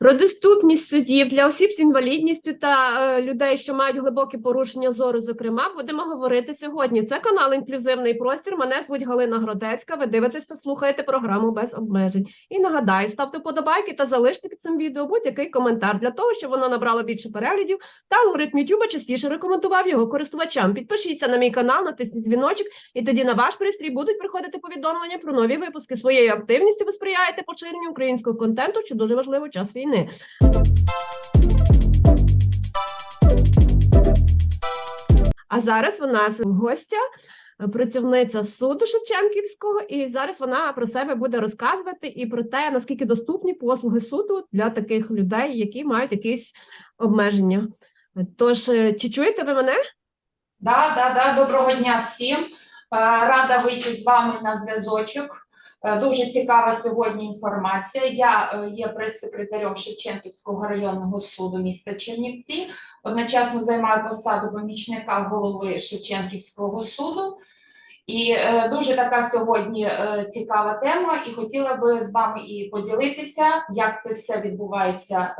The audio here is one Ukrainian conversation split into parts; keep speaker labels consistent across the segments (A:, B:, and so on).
A: Про доступність судів для осіб з інвалідністю та е, людей, що мають глибокі порушення зору, зокрема, будемо говорити сьогодні. Це канал Інклюзивний простір. Мене звуть Галина Гродецька. Ви дивитесь та слухаєте програму без обмежень. І нагадаю, ставте подобайки та залиште під цим відео будь-який коментар для того, щоб воно набрало більше переглядів та алгоритм YouTube частіше рекомендував його користувачам. Підпишіться на мій канал, натисніть дзвіночок, і тоді на ваш пристрій будуть приходити повідомлення про нові випуски. Своєю активністю ви сприяєте поширенню українського контенту, що дуже важливо час війни. А зараз у нас гостя, працівниця суду Шевченківського, і зараз вона про себе буде розказувати і про те, наскільки доступні послуги суду для таких людей, які мають якісь обмеження. Тож, е, чи чуєте ви мене?
B: Да, да, да, доброго дня всім. Е, Рада вийти з вами на зв'язочок. Е, Дуже цікава сьогодні інформація. Я е, є прес-секретарем Шевченківського районного суду міста Чернівці. Одночасно займаю посаду помічника голови Шевченківського суду. І е, дуже така сьогодні цікава тема, і хотіла би з вами і поділитися, як це все відбувається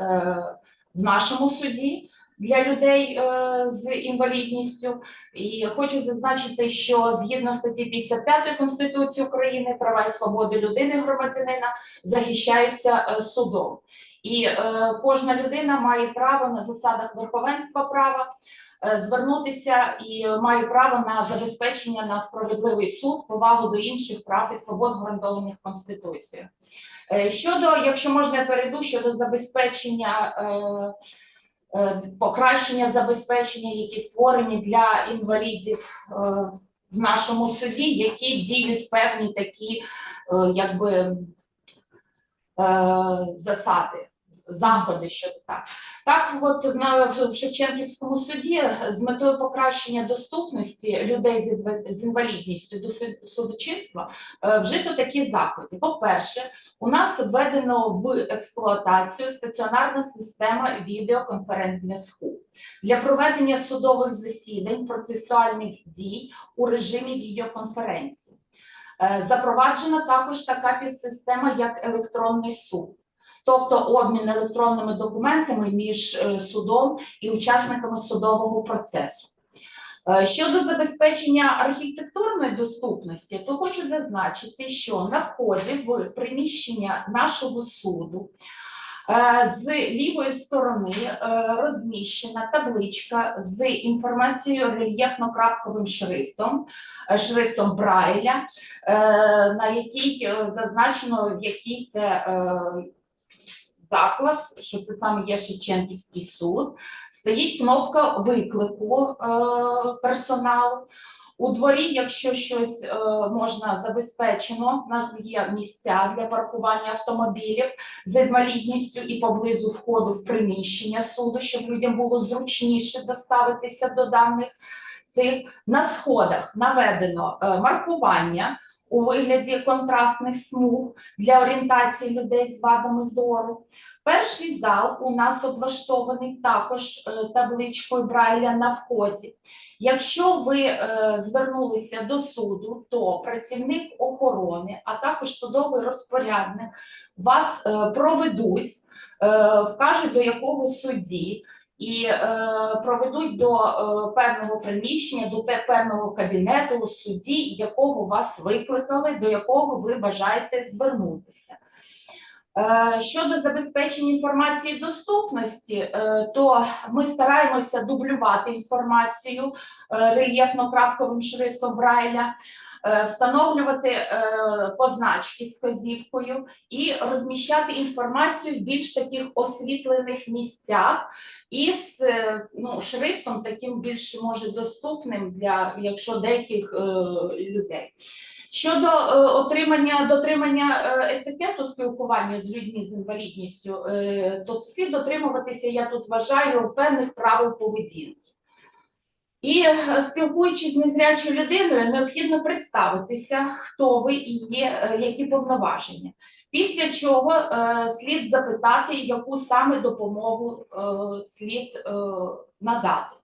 B: в нашому суді для людей е, з інвалідністю. І хочу зазначити, що згідно статті 55 Конституції України права і свободи людини громадянина захищаються е, судом. І е, кожна людина має право на засадах верховенства права звернутися і має право на забезпечення на справедливий суд, повагу до інших прав і свобод, гарантованих Конституцією. Щодо, якщо можна, я перейду щодо забезпечення. Е, покращення забезпечення, які створені для інвалідів е, в нашому суді, які діють певні такі е, якби засади. Заходи щодо так. Так, от на в Шевченківському суді з метою покращення доступності людей з інвалідністю до судочинства е, вжито такі заходи. По-перше, у нас введено в експлуатацію стаціонарна система відеоконференц-зв'язку для проведення судових засідань, процесуальних дій у режимі відеоконференції. Е, Запроваджена також така підсистема, як електронний суд, тобто обмін електронними документами між е, судом і учасниками судового процесу. Е, Щодо забезпечення архітектурної доступності, то хочу зазначити, що на вході в приміщення нашого суду е, з лівої сторони розміщена табличка з інформацією рельєфно-крапковим шрифтом, шрифтом Брайля, на якій зазначено, в який це заклад, що це саме є Шевченківський суд. Стоїть кнопка виклику е, персоналу. У дворі, якщо щось е, можна забезпечено, у нас є місця для паркування автомобілів з інвалідністю і поблизу входу в приміщення суду, щоб людям було зручніше доставитися до даних цих. На сходах наведено е, маркування у вигляді контрастних смуг для орієнтації людей з вадами зору. Перший зал у нас облаштований також е, табличкою Брайля на вході. Якщо ви е, звернулися до суду, то працівник охорони, а також судовий розпорядник вас е, проведуть, вкажуть до якого судді. І е, проведуть до е, певного приміщення, до те певного кабінету у суді, якого вас викликали, до якого ви бажаєте звернутися. Е, Щодо забезпечення інформації доступності, е, то ми стараємося дублювати інформацію е, рельєфно-крапковим шрифтом Брайля, встановлювати позначки з вказівкою і розміщати інформацію в більш таких освітлених місцях із е, ну, шрифтом таким більш може доступним для якщо деяких е, людей. Щодо е, отримання дотримання е, етикету спілкування з людьми з інвалідністю, е, то слід дотримуватися, я тут вважаю, певних правил поведінки. І е, спілкуючись з незрячою людиною, необхідно представитися, хто ви і є, які повноваження. Після чого е, слід запитати, яку саме допомогу е, слід е, надати.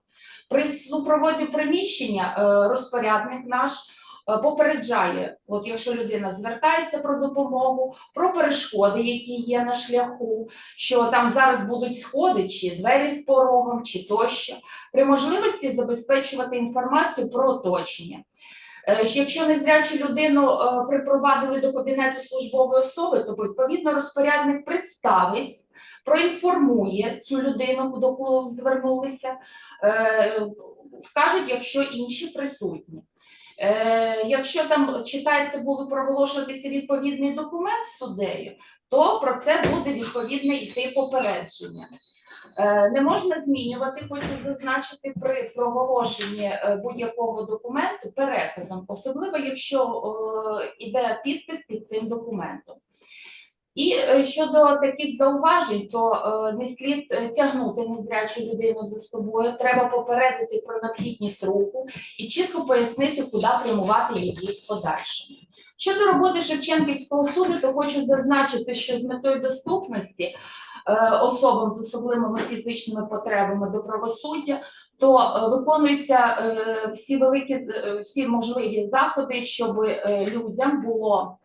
B: При супроводі приміщення е, розпорядник наш е, попереджає, от якщо людина звертається про допомогу, про перешкоди, які є на шляху, що там зараз будуть сходи, чи двері з порогом, чи тощо, при можливості забезпечувати інформацію про оточення. Е, що Якщо незрячу людину е, припровадили до кабінету службової особи, то відповідно розпорядник представить, проінформує цю людину, до кого звернулися, е, вкажуть, якщо інші присутні. Якщо там читається, буде проголошуватися відповідний документ суддею, то про це буде відповідне йти попередження. Е, Не можна змінювати, хочу зазначити, при проголошенні е, будь-якого документу переказом, особливо якщо е, іде підпис під цим документом. І е, щодо таких зауважень, то е, не слід е, тягнути незрячу людину за собою. Треба попередити про необхідність руху і чітко пояснити, куди прямувати її подальшому. Щодо роботи Шевченківського суду, то хочу зазначити, що з метою доступності е, особам з особливими фізичними потребами до правосуддя, то е, виконуються е, всі великі е, всі можливі заходи, щоб е, людям було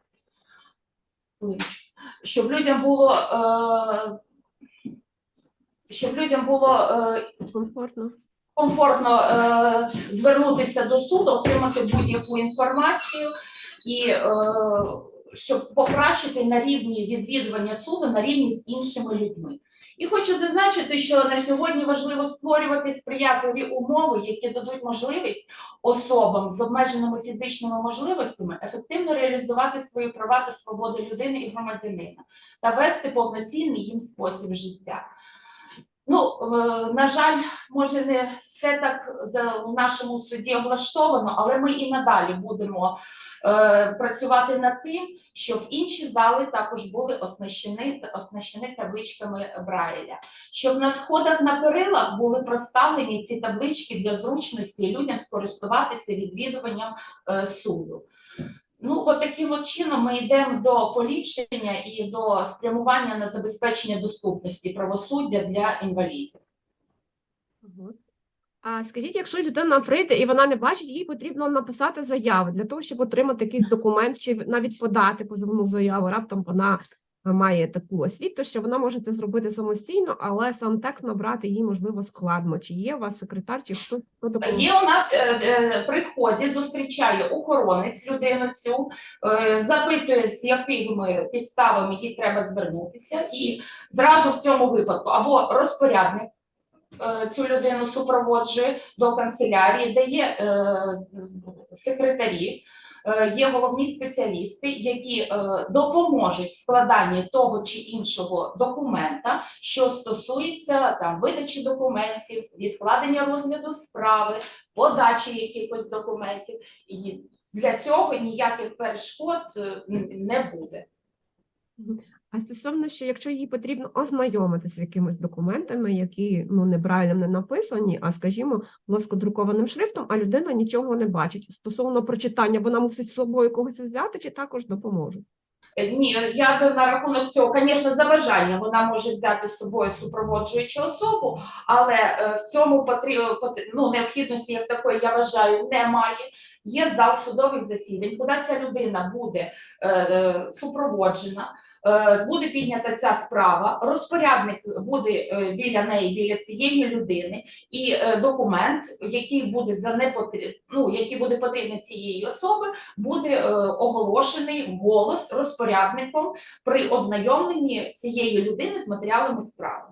B: щоб людям було е, щоб людям було е,
A: Комфортно.
B: комфортно е, звернутися до суду, отримати будь-яку інформацію і е, щоб покращити на рівні відвідування суду на рівні з іншими людьми. І хочу зазначити, що на сьогодні важливо створювати сприятливі умови, які дадуть можливість особам з обмеженими фізичними можливостями ефективно реалізувати свої права та свободи людини і громадянина та вести повноцінний їм спосіб життя. Ну, е, на жаль, може не все так в нашому суді облаштовано, але ми і надалі будемо працювати над тим, щоб інші зали також були оснащені, оснащені табличками Брайля, щоб на сходах на перилах були проставлені ці таблички для зручності людям скористуватися відвідуванням е, суду. Ну, от таким от чином ми йдемо до поліпшення і до спрямування на забезпечення доступності правосуддя для інвалідів.
A: Мгм. А скажіть, якщо людина прийде і вона не бачить, їй потрібно написати заяву для того, щоб отримати якийсь документ чи навіть подати позовну заяву. Раптом вона має таку освіту, що вона може це зробити самостійно, але сам текст набрати їй можливо складно. Чи є у вас секретар, чи хто хто допоможе?
B: Є у нас е, е, при вході зустрічає охоронець людину цю, е, запитує, з якими підставами їй треба звернутися, і зразу в цьому випадку або розпорядник е, цю людину супроводжує до канцелярії, де є е, секретарі. е, Є головні спеціалісти, які е, допоможуть в складанні того чи іншого документа, що стосується там видачі документів, відкладення розгляду справи, подачі якихось документів. Для цього ніяких перешкод е, не буде.
A: А стосовно, що якщо їй потрібно ознайомитися з якимись документами, які ну не брайлем не написані, а скажімо, плоскодрукованим шрифтом, а людина нічого не бачить. Стосовно прочитання, вона мусить з собою когось взяти, чи також допоможуть?
B: Е, Ні, я до- на рахунок цього, звісно, за бажанням вона може взяти з собою супроводжуючу особу, але е, в цьому потрібно ну, необхідності як такої, я вважаю, немає. Є зал судових засідань, куди ця людина буде е, е, супроводжена, е, буде піднята ця справа, розпорядник буде е, біля неї, біля цієї людини, і е, документ, який буде за непотріб, ну, який буде потрібний цієї особи, буде е, оголошений голос розпорядником при ознайомленні цієї людини з матеріалами справи.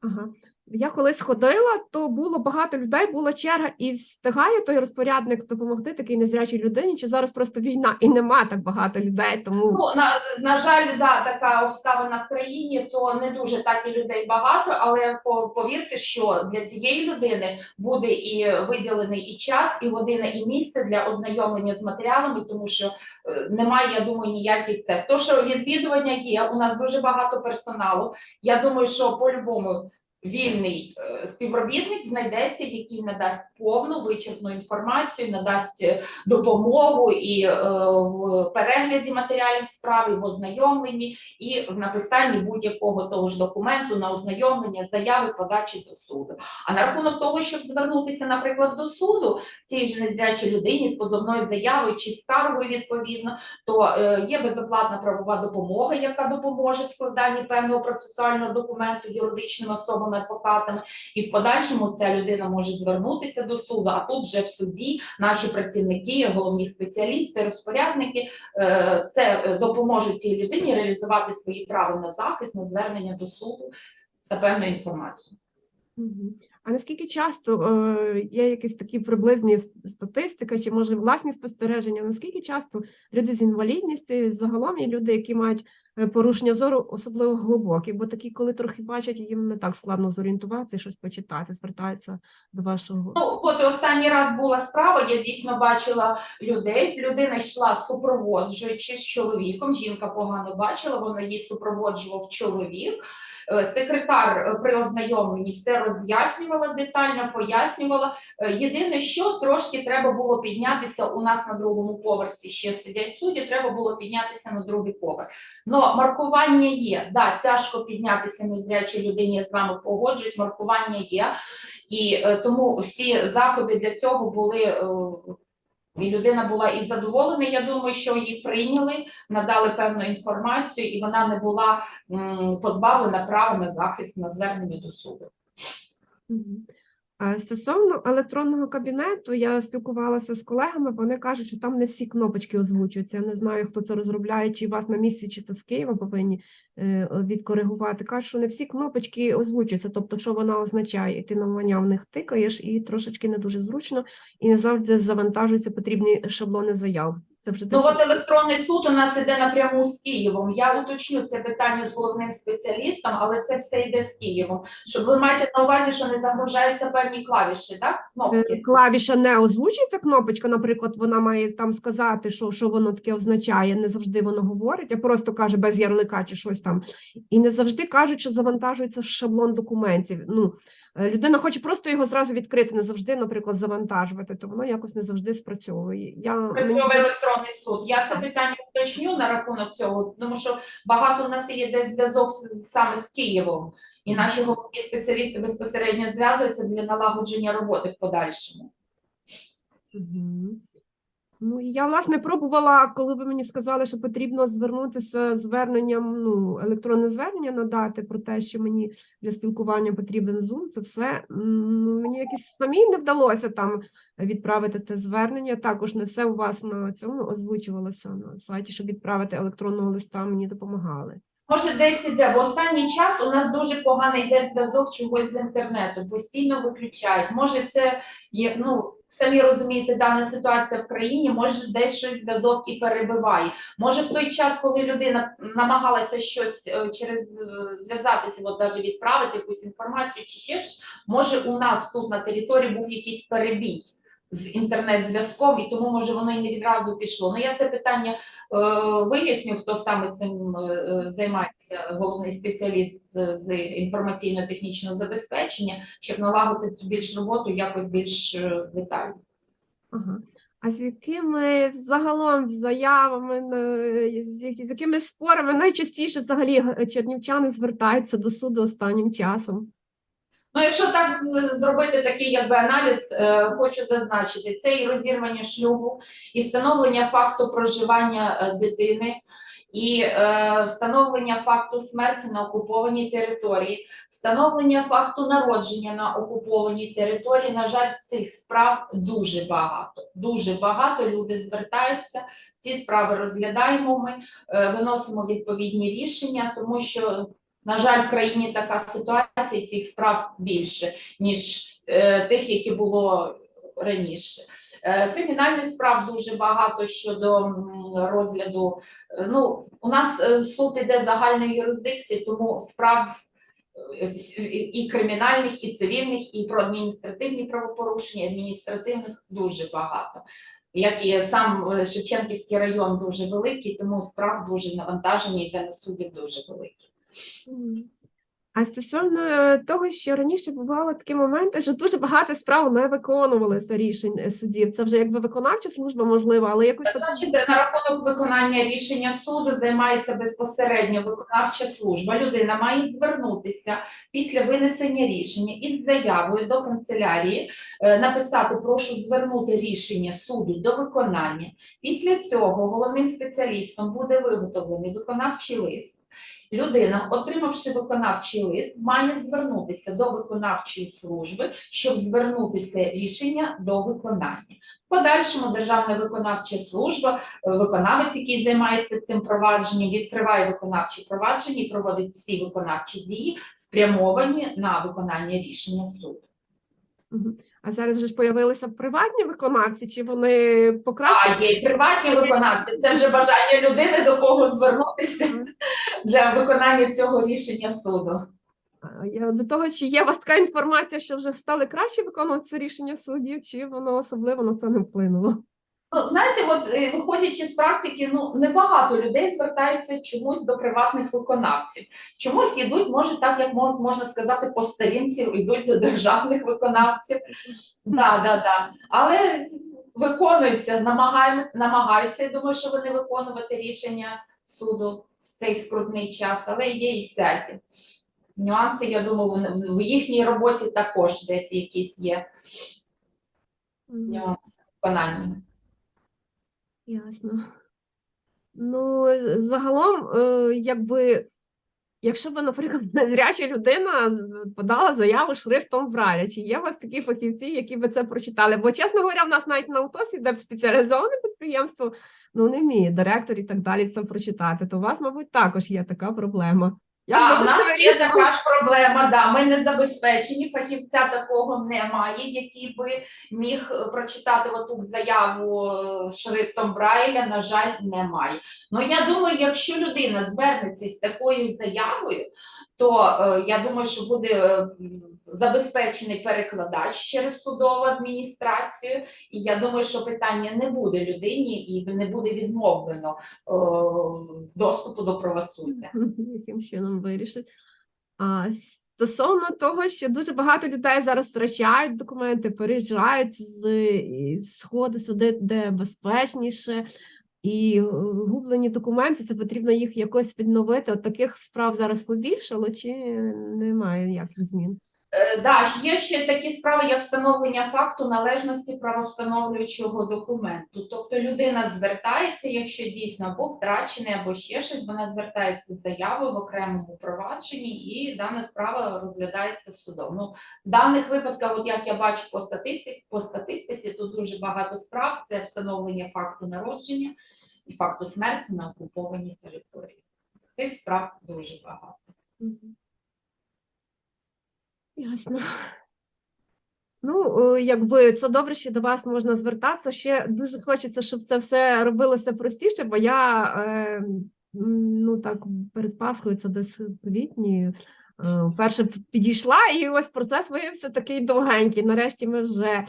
A: Ага. Я колись ходила, то було багато людей, була черга, і встигає той розпорядник допомогти такій незрячій людині, чи зараз просто війна і нема так багато людей, тому
B: Ну на, на жаль, да, така обставина в країні, то не дуже так і людей багато, але повірте, що для цієї людини буде і виділений і час, і година, і місце для ознайомлення з матеріалами, тому що е, немає, я думаю, ніяких це. То, що відвідування є, у нас дуже багато персоналу. Я думаю, що по-любому вільний е, співробітник знайдеться, який надасть повну вичерпну інформацію, надасть е, допомогу і е, в перегляді матеріалів справи, в ознайомленні і в написанні будь-якого того ж документу на ознайомлення, заяви, подачі до суду. А на рахунок того, щоб звернутися, наприклад, до суду цій ж незрячій людині з позовною заявою чи скаргою відповідно, то є безоплатна правова допомога, яка допоможе в складанні певного процесуального документу юридичними особами, адвокатами, і в подальшому ця людина може звернутися до суду. А тут вже в суді наші працівники, головні спеціалісти, розпорядники е, це е, допоможуть цій людині реалізувати свої права на захист, на звернення до суду за певною інформацією.
A: А наскільки часто е, є якісь такі приблизні статистика, чи може власні спостереження? Наскільки часто люди з інвалідністю, загалом є люди, які мають е, порушення зору, особливо глибокі, бо такі, коли трохи бачать, їм не так складно зорієнтуватися і щось почитати, звертаються до вашого
B: Ну, от останній раз була справа, я дійсно бачила людей. Людина йшла супроводжуючи з чоловіком. Жінка погано бачила, вона її супроводжував чоловік. Е, Секретар е, при ознайомленні все роз'яснювала детально, пояснювала. Е, Єдине, що трошки треба було піднятися у нас на другому поверсі. Ще сидять судді, треба було піднятися на другий поверх. Но маркування є. Да, тяжко піднятися незрячій людині. Я з вами погоджуюсь. Маркування є. І тому всі заходи для цього були. І людина була і задоволена. Я думаю, що її прийняли, надали певну інформацію, і вона не була позбавлена права на захист на звернення до суду.
A: А Стосовно електронного кабінету, я спілкувалася з колегами, вони кажуть, що там не всі кнопочки озвучуються. Я не знаю, хто це розробляє, чи вас на місці, чи це з Києва повинні е, відкоригувати. Кажуть, що не всі кнопочки озвучуються, тобто, що вона означає, і ти на в них тикаєш, і трошечки не дуже зручно, і не завжди завантажуються потрібні шаблони заяв. Це вже
B: Ну от електронний суд у нас іде напряму з Києвом. Я уточню це питання з головним спеціалістом, але це все йде з Києвом. Щоб ви маєте на увазі, що не загружаються певні клавіші, так?
A: Е,
B: Кнопки.
A: клавіша не озвучується кнопочка, наприклад, вона має там сказати, що, що воно таке означає. Не завжди воно говорить, а просто каже без ярлика чи щось там. І не завжди кажуть, що завантажується шаблон документів. Ну, е, людина хоче просто його зразу відкрити, не завжди, наприклад, завантажувати, то воно якось не завжди спрацьовує. Я мені
B: електронний суд. Я це питання уточню на рахунок цього, тому що багато у нас є десь зв'язок саме з Києвом, і наші головні спеціалісти безпосередньо зв'язуються для налагодження роботи в подальшому.
A: Мгм. Ну, я, власне, пробувала, коли ви мені сказали, що потрібно звернутися зверненням, ну, електронне звернення надати про те, що мені для спілкування потрібен Zoom, це все. ну Мені якісь самій не вдалося там відправити те звернення. Також не все у вас на цьому озвучувалося на сайті, щоб відправити електронного листа, мені допомагали.
B: Може, десь іде, бо останній час у нас дуже поганий йде зв'язок чогось з інтернету, постійно виключають. Може, це є, ну, самі розумієте, дана ситуація в країні, може, десь щось зв'язок і перебиває. Може, в той час, коли людина намагалася щось е, через е, зв'язатися, от навіть відправити якусь інформацію чи ще ж, може, у нас тут на території був якийсь перебій. З інтернет-зв'язком, і тому може воно і не відразу пішло. Ну я це питання е, виясню, хто саме цим е, е, займається, головний спеціаліст з, з інформаційно-технічного забезпечення, щоб налагодити більш роботу якось більш е, детально.
A: Ага. А з якими загалом заявами, з які- з якими спорами найчастіше взагалі г- чернівчани звертаються до суду останнім часом?
B: Ну, якщо так зробити такий якби аналіз, е, хочу зазначити, це і розірвання шлюбу, і встановлення факту проживання е, дитини, і е, встановлення факту смерті на окупованій території, встановлення факту народження на окупованій території. На жаль, цих справ дуже багато. Дуже багато люди звертаються. Ці справи розглядаємо. Ми е, виносимо відповідні рішення, тому що на жаль, в країні така ситуація, цих справ більше, ніж е, тих, які було раніше. Е, кримінальних справ дуже багато щодо розгляду. Е, Ну, у нас е, суд іде загальної юрисдикції, тому справ е, і кримінальних, і цивільних, і про адміністративні правопорушення, адміністративних дуже багато. Як і сам Шевченківський район дуже великий, тому справ дуже навантажені, і на суддів дуже великі.
A: А стосовно е, того, що раніше бували такі моменти, що дуже багато справ не виконувалися рішень е, судів. Це вже якби виконавча служба, можливо, але якось так
B: Значить, на рахунок виконання рішення суду займається безпосередньо виконавча служба. Людина має звернутися після винесення рішення із заявою до канцелярії, е, написати прошу звернути рішення суду до виконання. Після цього головним спеціалістом буде виготовлений виконавчий лист. Людина, отримавши виконавчий лист, має звернутися до виконавчої служби, щоб звернути це рішення до виконання. В подальшому Державна виконавча служба, е, виконавець, який займається цим провадженням, відкриває виконавчі провадження і проводить всі виконавчі дії, спрямовані на виконання рішення суду.
A: А зараз вже ж появилися приватні виконавці, чи вони покращили?
B: А є приватні виконавці. Це вже бажання людини до кого звернутися для виконання цього рішення суду.
A: Я до того, чи є у вас така інформація, що вже стали краще виконувати це рішення суддів, чи воно особливо на це не вплинуло?
B: Ну, знаєте, от е, виходячи з практики, ну небагато людей звертаються чомусь до приватних виконавців. Чомусь йдуть, може, так як можна сказати, по сторінці йдуть до державних виконавців. Да, да, да. Але виконуються, намагаються. Я думаю, що вони виконувати рішення суду в цей скрутний час, але є і всякі. Нюанси, я думаю, в їхній роботі також десь якісь є нюанси виконання.
A: Ясно. Ну, загалом, е, якби, якщо б, наприклад, незряча людина подала заяву шрифтом Брайля, чи є у вас такі фахівці, які би це прочитали? Бо, чесно говоря, в нас навіть на УТОСі, де спеціалізоване підприємство, ну не вміє директор і так далі це прочитати, то у вас, мабуть, також є така проблема.
B: Так, у нас є така ж проблема. Да, ми не забезпечені, фахівця такого немає, який би міг прочитати оту заяву е, шрифтом Брайля. На жаль, немає. Ну я думаю, якщо людина звернеться з такою заявою, то е, я думаю, що буде е, забезпечений перекладач через судову адміністрацію, і я думаю, що питання не буде людині і не буде відмовлено е, доступу до правосуддя.
A: яким чином вирішить. А стосовно того, що дуже багато людей зараз втрачають документи, переїжджають з і сходи сюди, де безпечніше, і гублені документи, це потрібно їх якось відновити. От таких справ зараз побільшало, чи немає ніяких змін?
B: Е, Да, є ще такі справи, як встановлення факту належності правовстановлюючого документу. Тобто людина звертається, якщо дійсно або втрачений, або ще щось, вона звертається з заявою в окремому провадженні, і дана справа розглядається судом. Ну, в даних випадках, от як я бачу по статистиці, по статистиці, тут дуже багато справ: це встановлення факту народження і факту смерті на окупованій території. Цих справ дуже багато.
A: Ясно. Ну, е, якби це добре, що до вас можна звертатися. Ще дуже хочеться, щоб це все робилося простіше, бо я е, ну так перед Пасхою, це десь квітні. Перше Вперше підійшла, і ось процес виявився такий довгенький. Нарешті ми вже е,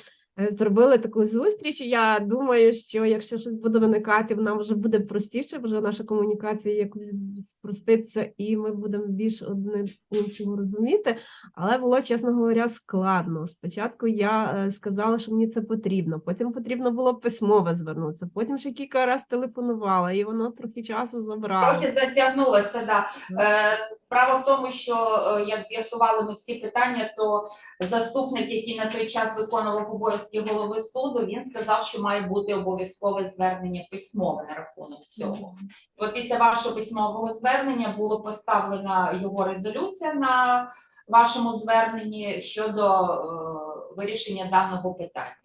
A: зробили таку зустріч. Я думаю, що якщо щось буде виникати, нам вже буде простіше, вже наша комунікація якось спроститься, і ми будемо більш одне іншого розуміти. Але було, чесно говоря, складно. Спочатку я е, сказала, що мені це потрібно. Потім потрібно було письмово звернутися. Потім ще кілька разів телефонувала, і воно трохи часу забрало.
B: Трохи затягнулося, да. Е, справа в тому, що е, як з'ясували ми всі питання, то заступник, який на той час виконував обов'язки голови суду, він сказав, що має бути обов'язкове звернення письмове на рахунок цього. От після вашого письмового звернення було поставлена його резолюція на вашому зверненні щодо е, вирішення даного питання.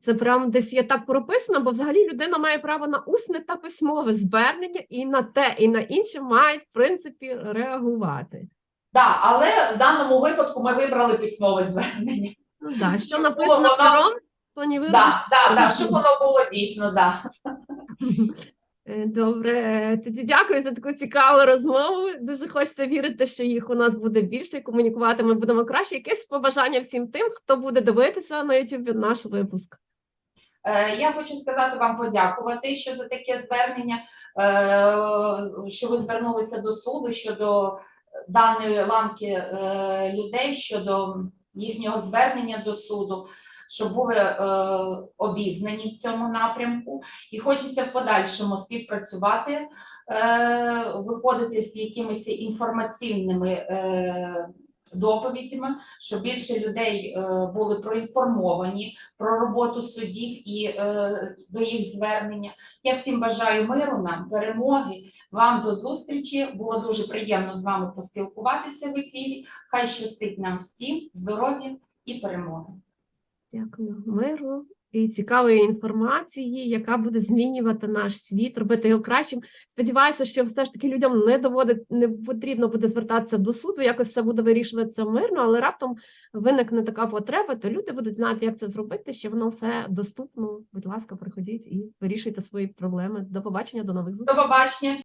A: Це прям десь є так прописано, бо взагалі людина має право на усне та письмове звернення, і на те, і на інше мають в принципі реагувати.
B: Да, але в даному випадку ми вибрали письмове звернення.
A: Ну да, що написано
B: воно-
A: пером, то не вибрати.
B: Да, да, да, щоб воно було дійсно, да.
A: Е, Добре, тоді дякую за таку цікаву розмову. Дуже хочеться вірити, що їх у нас буде більше, і комунікувати ми будемо краще. Якесь побажання всім тим, хто буде дивитися на YouTube наш випуск.
B: Е, Я хочу сказати вам подякувати, що за таке звернення, е, що ви звернулися до суду щодо даної ланки е, людей щодо їхнього звернення до суду, щоб були е, обізнані в цьому напрямку, і хочеться в подальшому співпрацювати, е, виходити з якимись інформаційними е, доповідями, щоб більше людей е, були проінформовані про роботу судів і е, до їх звернення. Я всім бажаю миру нам, перемоги. Вам до зустрічі. Було дуже приємно з вами поспілкуватися в ефірі. Хай щастить нам всім, здоров'я і перемоги.
A: Дякую, миру і цікавої інформації, яка буде змінювати наш світ, робити його кращим. Сподіваюся, що все ж таки людям не доводить, не потрібно буде звертатися до суду, якось все буде вирішуватися мирно, але раптом виникне така потреба, то люди будуть знати, як це зробити, що воно все доступно. Будь ласка, приходіть і вирішуйте свої проблеми. До побачення, до нових зустрічей.
B: До побачення.